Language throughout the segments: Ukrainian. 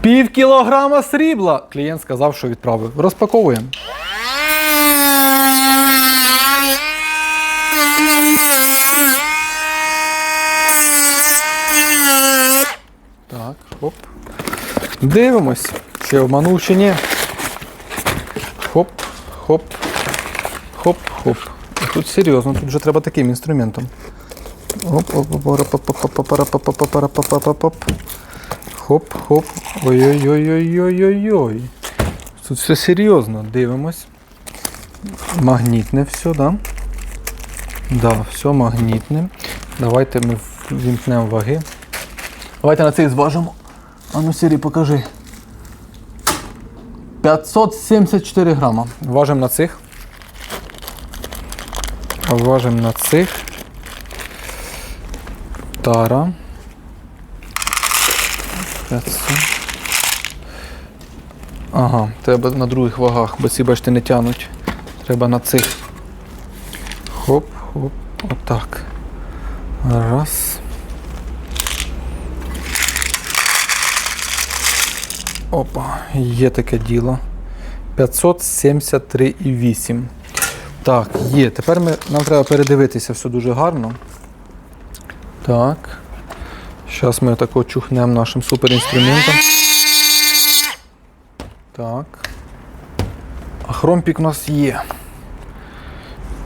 Пів кілограма срібла. Клієнт сказав, що відправив. Розпаковуємо. Так, хоп. Дивимось, чи обманув, чи ні. Хоп, хоп, хоп, хоп. Тут серйозно, тут вже треба таким інструментом. Оп, оп, оп, оп, оп, оп, оп, оп, оп, оп, оп, оп, оп, оп, оп, оп. Хоп, хоп. Ой-ой-ой-ой-ой-ой. Тут все серйозно. Дивимось. Магнітне все, да? Да, все магнітне. Давайте ми вімкнемо ваги. Давайте на цей зважимо. А ну, Сірі, покажи. 574 грама. Важимо на цих. Важимо на цих. Тара. 500. Ага, треба на других вагах, бо ці, бачите, не тянуть. Треба на цих. Хоп, хоп, отак. Раз. Опа, є таке діло. 573,8. Так, є. Тепер ми, нам треба передивитися все дуже гарно. Так. Зараз ми тако чухнемо нашим суперінструментом. Так. А хромпік у нас є.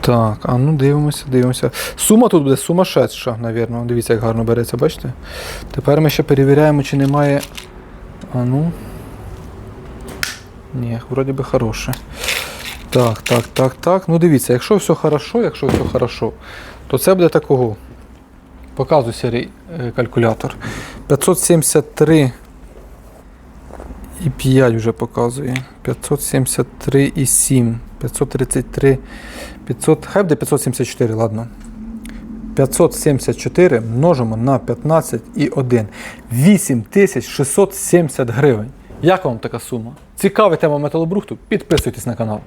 Так, а ну дивимося, дивимося. Сума тут буде сумасшедша, навірно. Дивіться, як гарно береться, бачите? Тепер ми ще перевіряємо, чи немає. А ну. Ні, вроді би хороше. Так, так, так, так. Ну дивіться, якщо все хорошо, якщо все хорошо, то це буде такого. Показуй серій е, калькулятор. 573 і 5 вже показує. 573 і 7. 533. 500, хай буде 574, ладно. 574 множимо на 15 і 1. 8670 гривень. Як вам така сума? Цікава тема металобрухту? Підписуйтесь на канал.